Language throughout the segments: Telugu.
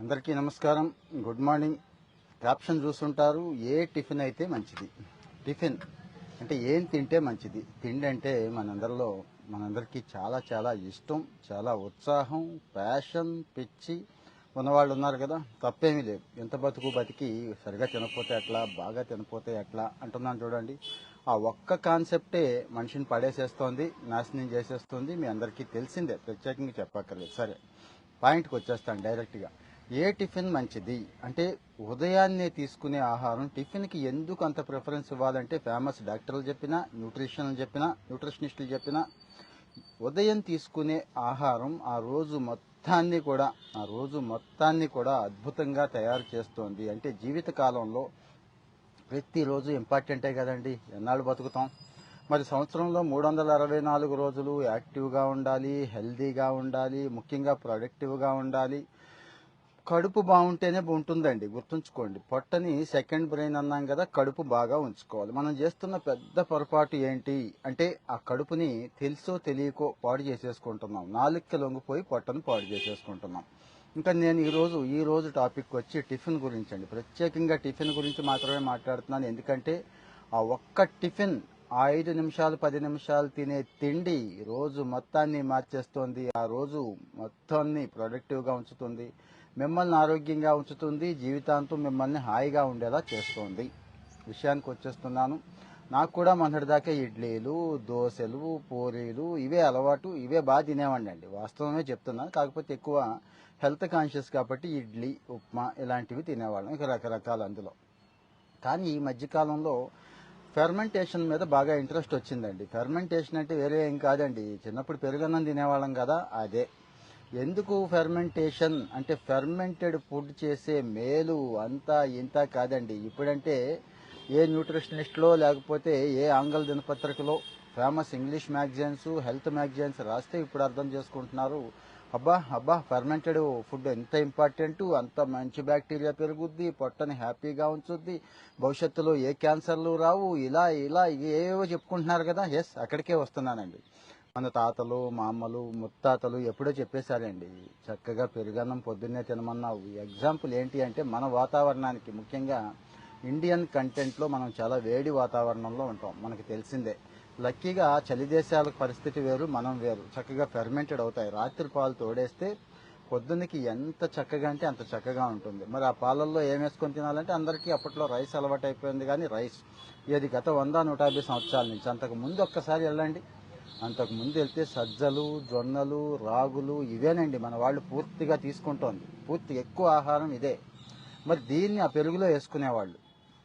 అందరికీ నమస్కారం. Good morning. క్యాప్షన్ చూస్తుంటారు. ఏ టిఫిన్ అయితే మంచిది? టిఫిన్ అంటే ఏం తింటే మంచిది? తిండి అంటే మనందరిలో మనందరికీ చాలా చాలా ఇష్టం చాలా ఉత్సాహం ప్యాషన్ పిచ్చి ఉన్నవాళ్ళు ఉన్నారు కదా. తప్పేమీ లేదు. ఎంత బతుకు బతికి సరిగా తినకపోతే ఎట్లా బాగా తినకపోతే ఎట్లా అంటున్నాను చూడండి. ఆ ఒక్క కాన్సెప్టే మనిషిని పడేసేస్తోంది నాశనం చేసేస్తుంది. మీ అందరికీ తెలిసిందే. ప్రత్యేకంగా చెప్పక్కర్లేదు. సరే పాయింట్కి వచ్చేస్తాను డైరెక్ట్గా. ఏ టిఫిన్ మంచిది? అంటే ఉదయాన్నే తీసుకునే ఆహారం టిఫిన్కి ఎందుకు అంత ప్రిఫరెన్స్ ఇవ్వాలంటే ఫేమస్ డాక్టర్లు చెప్పినా న్యూట్రిషన్లు చెప్పినా న్యూట్రిషనిస్టులు చెప్పినా ఉదయం తీసుకునే ఆహారం ఆ రోజు మొత్తాన్ని కూడా ఆ రోజు మొత్తాన్ని కూడా అద్భుతంగా తయారు చేస్తోంది. అంటే జీవిత కాలంలో ప్రతిరోజు ఇంపార్టెంటే కదండి. ఎన్నాళ్ళు బతుకుతాం? మరి సంవత్సరంలో మూడు వందల అరవై నాలుగు రోజులు యాక్టివ్గా ఉండాలి హెల్దీగా ఉండాలి ముఖ్యంగా ప్రొడక్టివ్గా ఉండాలి. కడుపు బాగుంటేనే ఉంటుందండి గుర్తుంచుకోండి. పొట్టని సెకండ్ బ్రెయిన్ అన్నాం కదా కడుపు బాగా ఉంచుకోవాలి. మనం చేస్తున్న పెద్ద పొరపాటు ఏంటి అంటే ఆ కడుపుని తెలుసో తెలియకో పాడు చేసేసుకుంటున్నాం. నాలుగుకి లొంగిపోయి పొట్టను పాడు చేసేసుకుంటున్నాం. ఇంకా నేను ఈరోజు ఈ రోజు టాపిక్ వచ్చి టిఫిన్ గురించి అండి ప్రత్యేకంగా టిఫిన్ గురించి మాత్రమే మాట్లాడుతున్నాను. ఎందుకంటే ఆ ఒక్క టిఫిన్ ఐదు నిమిషాలు పది నిమిషాలు తినే తిండి రోజు మొత్తాన్ని మార్చేస్తోంది. ఆ రోజు మొత్తాన్ని ప్రొడక్టివ్గా ఉంచుతుంది. మిమ్మల్ని ఆరోగ్యంగా ఉంచుతుంది జీవితాంతం మిమ్మల్ని హాయిగా ఉండేలా చేస్తుంది. విషయానికి వచ్చేస్తున్నాను. నాకు కూడా మొన్నటిదాకా ఇడ్లీలు దోశలు పూరీలు ఇవే అలవాటు ఇవే బాగా తినేవాడి అండి. వాస్తవమే చెప్తున్నాను కాకపోతే ఎక్కువ హెల్త్ కాన్షియస్ కాబట్టి ఇడ్లీ ఉప్మా ఇలాంటివి తినేవాళ్ళం. ఇక రకరకాలు అందులో. కానీ ఈ మధ్యకాలంలో ఫెర్మెంటేషన్ మీద బాగా ఇంట్రెస్ట్ వచ్చిందండి. ఫెర్మెంటేషన్ అంటే వేరే ఏం కాదండి. చిన్నప్పుడు పెరుగన్నం తినేవాళ్ళం కదా అదే. ఎందుకు ఫెర్మెంటేషన్ అంటే ఫెర్మెంటెడ్ ఫుడ్ చేసే మేలు అంతా ఇంత కాదండి. ఇప్పుడంటే ఏ న్యూట్రిషనిస్ట్లో లేకపోతే ఏ ఆంగ్ల దినపత్రికలో famous English magazines health magazines రాస్తే ఇప్పుడు అర్థం చేసుకుంటున్నారు. అబ్బా అబ్బా ఫెర్మెంటెడ్ ఫుడ్ ఎంత ఇంపార్టెంట్ అంత మంచి బ్యాక్టీరియా పెరుగుద్ది పొట్టని హ్యాపీగా ఉంచుద్ది భవిష్యత్తులో ఏ క్యాన్సర్లు రావు ఇలా ఇలా ఏవో చెప్పుకుంటున్నారు కదా. ఎస్ అక్కడికే వస్తున్నానండి. మన తాతలు మా అమ్మలు ముత్తాతలు ఎప్పుడో చెప్పేశారండి చక్కగా పెరుగన్నం పొద్దున్నే తినమన్నావు. ఎగ్జాంపుల్ ఏంటి అంటే మన వాతావరణానికి ముఖ్యంగా ఇండియన్ కంటెంట్లో మనం చాలా వేడి వాతావరణంలో ఉంటాం మనకి తెలిసిందే. లక్కీగా చలి దేశాల పరిస్థితి వేరు మనం వేరు. చక్కగా ఫెర్మెంటెడ్ అవుతాయి. రాత్రి పాలు తోడేస్తే పొద్దున్నకి ఎంత చక్కగా అంటే అంత చక్కగా ఉంటుంది. మరి ఆ పాలల్లో ఏం వేసుకొని తినాలంటే అందరికీ అప్పట్లో రైస్ అలవాటు అయిపోయింది కానీ రైస్. ఇది గత వంద నూట యాభై సంవత్సరాల నుంచి. అంతకు ముందు ఒక్కసారి వెళ్ళండి. అంతకు ముందు వెళ్తే సజ్జలు జొన్నలు రాగులు ఇవేనండి. మన వాళ్ళు పూర్తిగా తీసుకుంటోంది. పూర్తి ఎక్కువ ఆహారం ఇదే. మరి దీన్ని ఆ పెరుగులో వేసుకునేవాళ్ళు.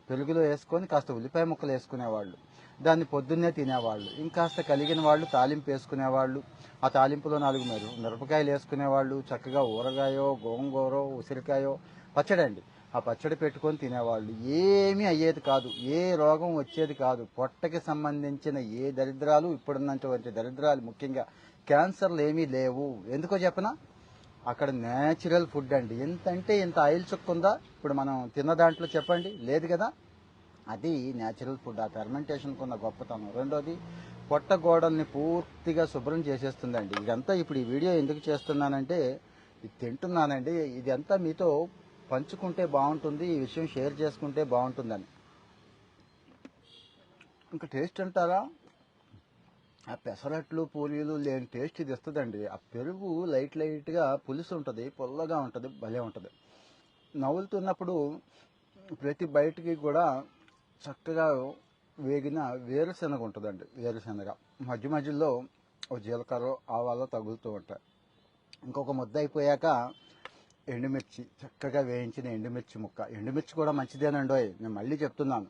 పెరుగులో వేసుకొని కాస్త ఉల్లిపాయ ముక్కలు వేసుకునేవాళ్ళు. దాన్ని పొద్దున్నే తినేవాళ్ళు. ఇంకాస్త కలిగిన వాళ్ళు తాలింపు వేసుకునేవాళ్ళు. ఆ తాలింపులో నాలుగు మీరు మిరపకాయలు వేసుకునేవాళ్ళు. చక్కగా ఊరగాయో గోంగూరో ఉసిరికాయో పచ్చడి అండి ఆ పచ్చడి పెట్టుకొని తినేవాళ్ళు. ఏమీ అయ్యేది కాదు. ఏ రోగం వచ్చేది కాదు. పొట్టకి సంబంధించిన ఏ దరిద్రాలు ఇప్పుడున్నటువంటి దరిద్రాలు ముఖ్యంగా క్యాన్సర్లు ఏమీ లేవు. ఎందుకో చెప్పనా? అక్కడ న్యాచురల్ ఫుడ్ అండి. ఎంత అంటే ఇంత ఆయిల్ చుక్కుందా ఇప్పుడు మనం తిన్న దాంట్లో చెప్పండి. లేదు కదా? అది న్యాచురల్ ఫుడ్. ఆ ఫెర్మెంటేషన్కు ఉన్న గొప్పతనం. రెండోది పొట్ట గోడల్ని పూర్తిగా శుభ్రం చేసేస్తుందండి. ఇదంతా ఇప్పుడు ఈ వీడియో ఎందుకు చేస్తున్నానంటే ఇది తింటున్నానండి. ఇదంతా మీతో పంచుకుంటే బాగుంటుంది ఈ విషయం షేర్ చేసుకుంటే బాగుంటుందని. ఇంకా టేస్ట్ అంటారా? ఆ పెసరట్లు పూరీలు లేని టేస్ట్ ఇది ఇస్తుందండి. ఆ పెరుగు లైట్ లైట్గా పులుసు ఉంటుంది పుల్లగా ఉంటుంది భలే ఉంటుంది. నవ్వులుతున్నప్పుడు ప్రతి బయటికి కూడా చక్కగా వేగిన వేరుశనగ ఉంటుందండి వేరుశనగ. మధ్య మధ్యలో జీలకర్ర ఆవాలో తగులుతూ ఉంటాయి. ఇంకొక ముద్ద అయిపోయాక ఎండుమిర్చి చక్కగా వేయించిన ఎండుమిర్చి ముక్క. ఎండుమిర్చి కూడా మంచిదేనండోయ్ నేను మళ్ళీ చెప్తున్నాను.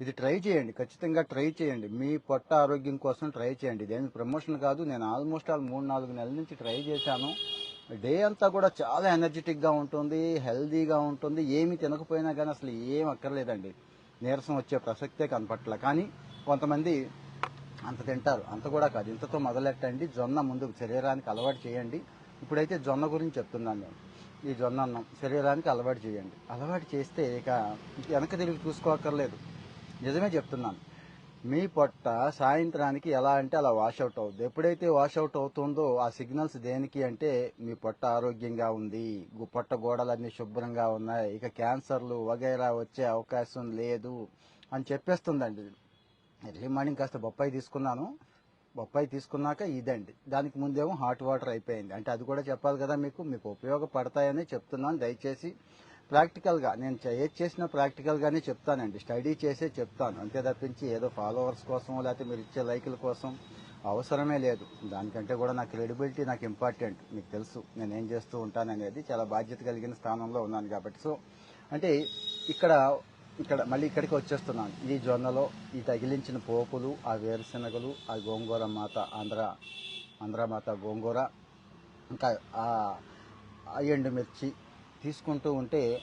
ఇది ట్రై చేయండి ఖచ్చితంగా ట్రై చేయండి. మీ పొట్ట ఆరోగ్యం కోసం ట్రై చేయండి. ఇదేమి ప్రమోషన్ కాదు నేను ఆల్మోస్ట్ ఆల్ మూడు నాలుగు నెలల నుంచి ట్రై చేశాను. డే అంతా కూడా చాలా ఎనర్జెటిక్గా ఉంటుంది హెల్దీగా ఉంటుంది ఏమి తినకపోయినా కానీ అసలు ఏం అక్కర్లేదండి. నీరసం వచ్చే ప్రసక్తే కనపట్ల. కానీ కొంతమంది అంత తింటారు అంత కూడా కాదు. ఇంతతో మొదలెట్టండి జొన్న ముందు శరీరానికి అలవాటు చేయండి. ఇప్పుడైతే జొన్న గురించి చెప్తున్నాను నేను. ఈ జొన్న అన్నం శరీరానికి అలవాటు చేయండి. అలవాటు చేస్తే ఇక వెనక తిరిగి చూసుకోక్కర్లేదు. నిజమే చెప్తున్నాను. మీ పొట్ట సాయంత్రానికి ఎలా అంటే అలా వాషౌట్ అవుతుంది ఎప్పుడైతే వాషౌట్ అవుతుందో ఆ సిగ్నల్స్ దేనికి అంటే మీ పొట్ట ఆరోగ్యంగా ఉంది. పొట్ట గోడలన్నీ శుభ్రంగా ఉన్నాయి. ఇక క్యాన్సర్లు వగైరా వచ్చే అవకాశం లేదు అని చెప్పేస్తుందండి. ఎర్లీ మార్నింగ్ కాస్త బొప్పాయి తీసుకున్నాను. బొప్పాయి తీసుకున్నాక ఇదండి. దానికి ముందేమో హాట్ వాటర్ అయిపోయింది. అంటే అది కూడా చెప్పాలి కదా మీకు. మీకు ఉపయోగపడతాయని చెప్తున్నాను. దయచేసి ప్రాక్టికల్గా నేను ఏది చేసినా ప్రాక్టికల్గానే చెప్తానండి. స్టడీ చేసే చెప్తాను. అంతే తప్పించి ఏదో ఫాలోవర్స్ కోసం లేకపోతే మీరు ఇచ్చే లైకుల కోసం అవసరమే లేదు. దానికంటే కూడా నా క్రెడిబిలిటీ నాకు ఇంపార్టెంట్. మీకు తెలుసు. నేను ఏం చేస్తూ ఉంటాననేది చాలా బాధ్యత కలిగిన స్థానంలో ఉన్నాను కాబట్టి. సో అంటే ఇక్కడ ఇక్కడ మళ్ళీ ఇక్కడికి వచ్చేస్తున్నాను. ఈ జొన్నలో ఈ తగిలించిన పోపులు ఆ వేరుశనగలు ఆ గోంగూర మాత ఆంధ్ర ఆంధ్ర మాత గోంగూర ఇంకా ఆ ఎండుమిర్చి తీసుకుంటూ ఉంటే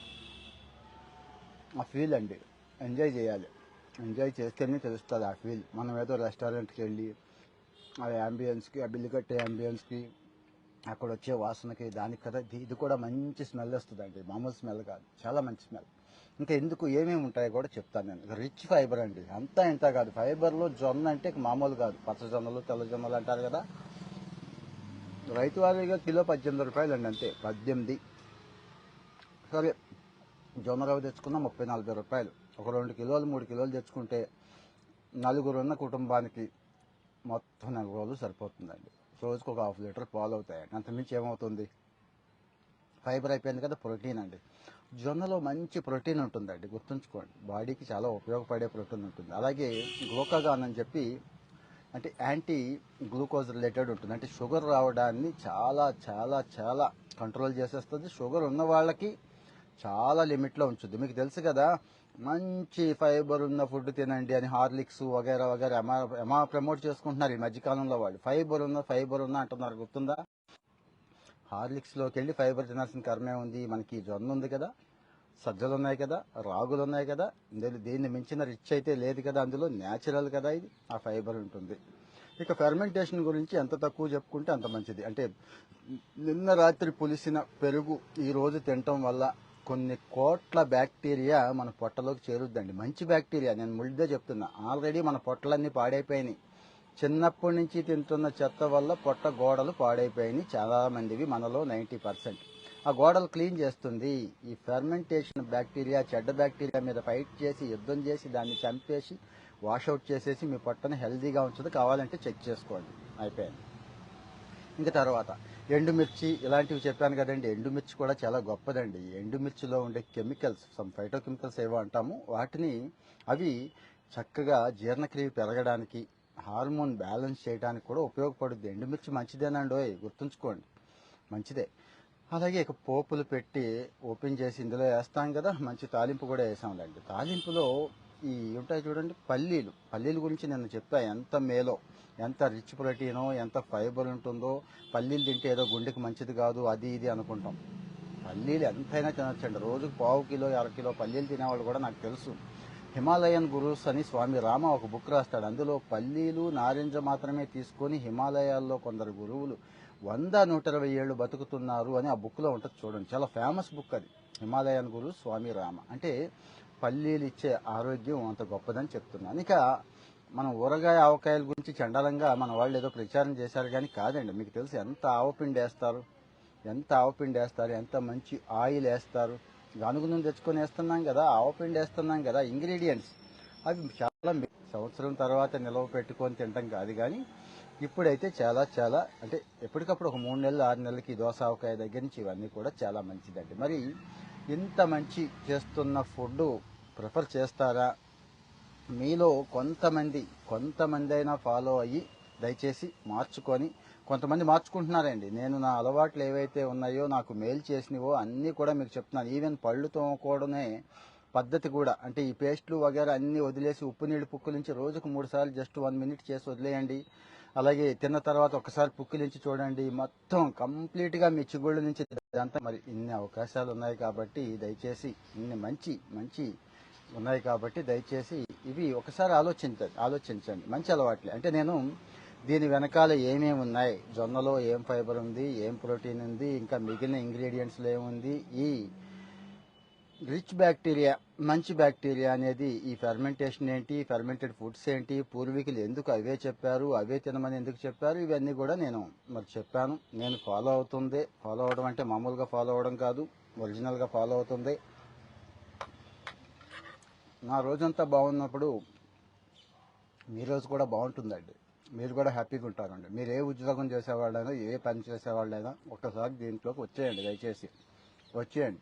ఆ ఫీల్ అండి. ఎంజాయ్ చేయాలి. ఎంజాయ్ చేస్తేనే తెలుస్తుంది ఆ ఫీల్ మనం ఏదో రెస్టారెంట్కి వెళ్ళి ఆ అంబియన్స్కి ఆ బిల్లు కట్టే అంబియన్స్కి అక్కడ వచ్చే వాసనకి దానికి కదా ఇది- ఇది కూడా మంచి స్మెల్ వస్తుందండి. మామూలు స్మెల్ కాదు. చాలా మంచి స్మెల్ ఇంకా ఎందుకు ఏమేమి ఉంటాయో కూడా చెప్తాను నేను. రిచ్ ఫైబర్ అండి. అంతా ఇంత కాదు. ఫైబర్లో జొన్న అంటే మామూలు కాదు. పచ్చ జొన్నలు తెల్ల జొన్నలు అంటారు కదా. రైతు వారిగా కిలో పద్దెనిమిది రూపాయలు అండి అంతే. పద్దెనిమిది. సరే జొన్న రవ్వ తెచ్చుకున్న ముప్పై నలభై రూపాయలు. ఒక రెండు కిలోలు మూడు కిలోలు తెచ్చుకుంటే నలుగురు ఉన్న కుటుంబానికి మొత్తం నెల రోజులు సరిపోతుందండి. రోజుకు ఒక హాఫ్ లీటర్ పాలు అవుతాయండి. అంతమించి ఏమవుతుంది? ఫైబర్ అయిపోయింది కదా ప్రోటీన్ అండి. జొన్నలో మంచి ప్రోటీన్ ఉంటుందండి గుర్తుంచుకోండి. బాడీకి చాలా ఉపయోగపడే ప్రోటీన్ ఉంటుంది. అలాగే గ్లూకాగాన్ అని చెప్పి అంటే యాంటీ గ్లూకోజ్ రిలేటెడ్ ఉంటుంది. అంటే షుగర్ రావడాన్ని చాలా చాలా చాలా కంట్రోల్ చేసేస్తుంది. షుగర్ ఉన్న వాళ్ళకి చాలా లిమిట్లో ఉంచుద్ది. మీకు తెలుసు కదా మంచి ఫైబర్ ఉన్న ఫుడ్ తినండి అని హార్లిక్స్ వగైరా వగైరా ఎమా ఎమా ప్రమోట్ చేసుకుంటున్నారు ఈ మధ్యకాలంలో వాళ్ళు. ఫైబర్ ఉన్న ఫైబర్ ఉన్న అంటున్నారు గుర్తుందా? హార్లిక్స్లోకి వెళ్ళి ఫైబర్ తినాల్సిన కర్మే ఉంది మనకి జొన్న ఉంది కదా సజ్జలు ఉన్నాయి కదా రాగులు ఉన్నాయి కదా ఇందులో దీన్ని మించిన రిచ్ అయితే లేదు కదా అందులో న్యాచురల్ కదా ఇది ఆ ఫైబర్ ఉంటుంది. ఇక ఫెర్మెంటేషన్ గురించి ఎంత తక్కువ చెప్పుకుంటే అంత మంచిది. అంటే నిన్న రాత్రి పులిసిన పెరుగు ఈ రోజు తినటం వల్ల కొన్ని కోట్ల బ్యాక్టీరియా మన పొట్టలోకి చేరుద్దండి. మంచి బ్యాక్టీరియా నేను ముళ్ళదే చెప్తున్నా. ఆల్రెడీ మన పొట్టలన్నీ పాడైపోయినాయి. చిన్నప్పటి నుంచి తింటున్న చెత్త వల్ల పొట్ట గోడలు పాడైపోయినాయి. చాలా మందివి మనలో నైంటీ పర్సెంట్. ఆ గోడలు క్లీన్ చేస్తుంది. ఈ ఫెర్మెంటేషన్ బ్యాక్టీరియా చెడ్డ బ్యాక్టీరియా మీద ఫైట్ చేసి యుద్ధం చేసి దాన్ని చంపేసి వాషౌట్ చేసేసి మీ పొట్టను హెల్దీగా ఉంచదు కావాలంటే చెక్ చేసుకోండి. అయిపోయింది. ఇంకా తర్వాత ఎండుమిర్చి ఇలాంటివి చెప్పాను కదండి. ఎండుమిర్చి కూడా చాలా గొప్పదండి. ఎండుమిర్చిలో ఉండే కెమికల్స్ సమ్ ఫైటో కెమికల్స్ ఏవో అంటాము. వాటిని అవి చక్కగా జీర్ణక్రియ పెరగడానికి హార్మోన్ బ్యాలెన్స్ చేయడానికి కూడా ఉపయోగపడుద్ది. ఎండుమిర్చి మంచిదేనండి గుర్తుంచుకోండి. మంచిదే. అలాగే ఇక పోపులు పెట్టి ఓపెన్ చేసి ఇందులో వేస్తాం కదా మంచి తాలింపు కూడా వేసాంలేండి. తాలింపులో ఈ ఉంటాయి చూడండి పల్లీలు. పల్లీల గురించి నేను చెప్తా ఎంత మేలో ఎంత రిచ్ ప్రోటీనో ఎంత ఫైబర్ ఉంటుందో. పల్లీలు తింటే ఏదో గుండెకి మంచిది కాదు అది ఇది అనుకుంటాం. పల్లీలు ఎంతైనా తినొచ్చండి. రోజుకు పావు కిలో అర కిలో పల్లీలు తినేవాళ్ళు కూడా నాకు తెలుసు. హిమాలయన్ గురూస్ అని స్వామి రామ ఒక బుక్ రాస్తాడు. అందులో పల్లీలు నారింజ మాత్రమే తీసుకొని హిమాలయాల్లో కొందరు గురువులు వంద నూట ఇరవై ఏళ్ళు బతుకుతున్నారు అని ఆ బుక్లో ఉంటుంది చూడండి. చాలా ఫేమస్ బుక్ అది. హిమాలయన్ గురు స్వామి రామ. అంటే పల్లీలు ఇచ్చే ఆరోగ్యం అంత గొప్పదని చెప్తున్నాను. ఇక మనం ఊరగాయ ఆవకాయల గురించి చండాలంగా మన వాళ్ళు ఏదో ప్రచారం చేశారు కానీ కాదండి. మీకు తెలుసు ఎంత ఆవపిండి వేస్తారు ఎంత ఆవపిండి వేస్తారు ఎంత మంచి ఆయిల్ వేస్తారు గానుగు నూనె తెచ్చుకొని వేస్తున్నాం కదా ఆవపిండి వేస్తున్నాం కదా ఇంగ్రీడియంట్స్. అవి చాలా సంవత్సరం తర్వాత నిల్వ పెట్టుకొని తింటాం కాదు కానీ ఇప్పుడైతే చాలా చాలా అంటే ఎప్పటికప్పుడు ఒక మూడు నెలలు ఆరు నెలలకి ఈ దోస ఆవకాయ దగ్గర నుంచి ఇవన్నీ కూడా చాలా మంచిదండి. మరి ఇంత మంచి చేస్తున్న ఫుడ్ ప్రిఫర్ చేస్తారా? మీలో కొంతమంది కొంతమంది అయినా ఫాలో అయ్యి దయచేసి మార్చుకొని కొంతమంది మార్చుకుంటున్నారండి. నేను నా అలవాట్లు ఏవైతే ఉన్నాయో నాకు మేలు చేసినవో అన్నీ కూడా మీకు చెప్తున్నాను. ఈవెన్ పళ్ళు తోమకూడనే పద్ధతి కూడా. అంటే ఈ పేస్ట్లు వగేరా అన్నీ వదిలేసి ఉప్పు నీళ్ళు పుక్కులించి రోజుకు మూడు సార్లు జస్ట్ వన్ మినిట్ చేసి వదిలేయండి. అలాగే తిన్న తర్వాత ఒకసారి పుక్కిలించి చూడండి. మొత్తం కంప్లీట్గా మీ చిగుళ్ళ నుంచి అంతా మరి ఇన్ని అవకాశాలు ఉన్నాయి కాబట్టి దయచేసి ఇన్ని మంచి మంచి ఉన్నాయి కాబట్టి దయచేసి ఇవి ఒకసారి ఆలోచించండి ఆలోచించండి. మంచి అలవాట్లే. అంటే నేను దీని వెనకాల ఏమేమి ఉన్నాయి? జొన్నలో ఏం ఫైబర్ ఉంది? ఏం ప్రోటీన్ ఉంది? ఇంకా మిగిలిన ఇంగ్రీడియంట్స్లో ఏముంది? ఈ రిచ్ బ్యాక్టీరియా మంచి బ్యాక్టీరియా అనేది ఈ ఫెర్మెంటేషన్ ఏంటి? ఫెర్మెంటెడ్ ఫుడ్స్ ఏంటి? పూర్వీకులు ఎందుకు అవే చెప్పారు? అవే తినమని ఎందుకు చెప్పారు? ఇవన్నీ కూడా నేను మరి చెప్పాను. నేను ఫాలో అవుతుంది. ఫాలో అవడం అంటే మామూలుగా ఫాలో అవడం కాదు. ఒరిజినల్గా ఫాలో అవుతుంది. నా రోజంతా బాగున్నప్పుడు మీ రోజు కూడా బాగుంటుందండి. మీరు కూడా హ్యాపీగా ఉంటారండి. మీరు ఏ ఉద్యోగం చేసేవాళ్ళైనా ఏ పని చేసేవాళ్ళైనా ఒక్కసారి దీంట్లోకి వచ్చేయండి దయచేసి. వచ్చేయండి.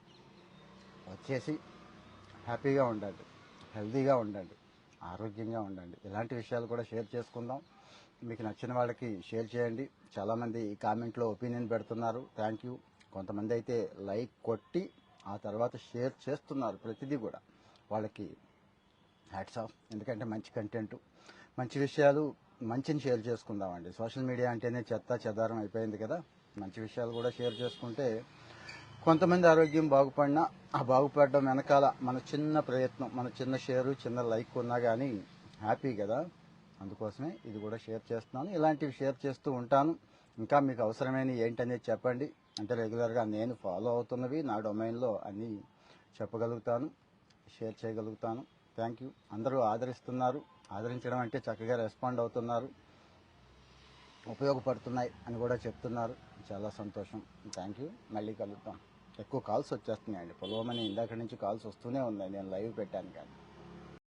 వచ్చేసి హ్యాపీగా ఉండండి. హెల్తీగా ఉండండి. ఆరోగ్యంగా ఉండండి. ఇలాంటి విషయాలు కూడా షేర్ చేసుకుందాం. మీకు నచ్చిన వాళ్ళకి షేర్ చేయండి. చాలామంది ఈ కామెంట్లో ఒపీనియన్ పెడుతున్నారు. Thank you. కొంతమంది అయితే లైక్ కొట్టి ఆ తర్వాత షేర్ చేస్తున్నారు ప్రతిదీ కూడా. వాళ్ళకి హ్యాట్స్ ఆఫ్. ఎందుకంటే మంచి కంటెంట్. మంచి విషయాలు మంచిని షేర్ చేసుకుందామండి. సోషల్ మీడియా అంటేనే చెత్త చెదారం అయిపోయింది కదా. మంచి విషయాలు కూడా షేర్ చేసుకుంటే కొంతమంది ఆరోగ్యం బాగుపడినా ఆ బాగుపడడం వెనకాల మన చిన్న ప్రయత్నం మన చిన్న షేరు చిన్న లైక్ ఉన్నా కానీ హ్యాపీ కదా. అందుకోసమే ఇది కూడా షేర్ చేస్తున్నాను. ఇలాంటివి షేర్ చేస్తూ ఉంటాను. ఇంకా మీకు అవసరమైన ఏంటనేది చెప్పండి. అంటే రెగ్యులర్గా నేను ఫాలో అవుతున్నవి నా డొమైన్లో అన్నీ చెప్పగలుగుతాను షేర్ చేయగలుగుతాను. థ్యాంక్ యూ అందరూ ఆదరిస్తున్నారు. ఆదరించడం అంటే చక్కగా రెస్పాండ్ అవుతున్నారు. ఉపయోగపడుతున్నాయి అని కూడా చెప్తున్నారు. చాలా సంతోషం. థ్యాంక్ యూ మళ్ళీ కలుద్దాం. ఎక్కువ కాల్స్ వచ్చేస్తున్నాయండి. పొలవమని ఇందాక నుంచి కాల్స్ వస్తూనే ఉన్నాయి. నేను లైవ్ పెట్టాను కానీ.